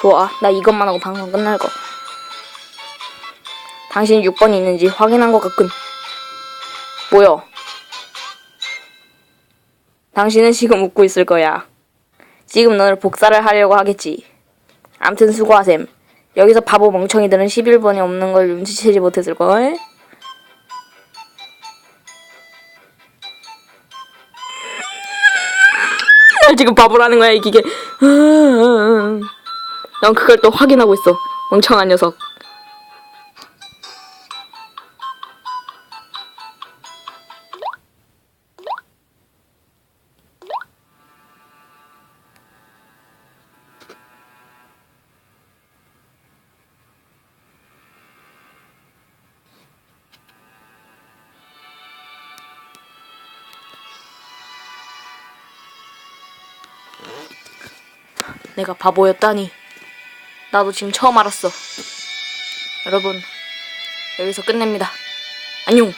좋아. 나 이것만 하고 방송 끝날 거. 당신 6번이 있는지 확인한 것 같군. 뭐여? 당신은 지금 웃고 있을 거야. 지금 너를 복사를 하려고 하겠지. 암튼 수고하셈. 여기서 바보 멍청이들은 11번이 없는 걸 눈치채지 못했을걸? 날 지금 바보라는 거야, 이 기계. 넌 그걸 또 확인하고 있어. 멍청한 녀석. 내가 바보였다니. 나도 지금 처음 알았어. 여러분, 여기서 끝냅니다. 안녕!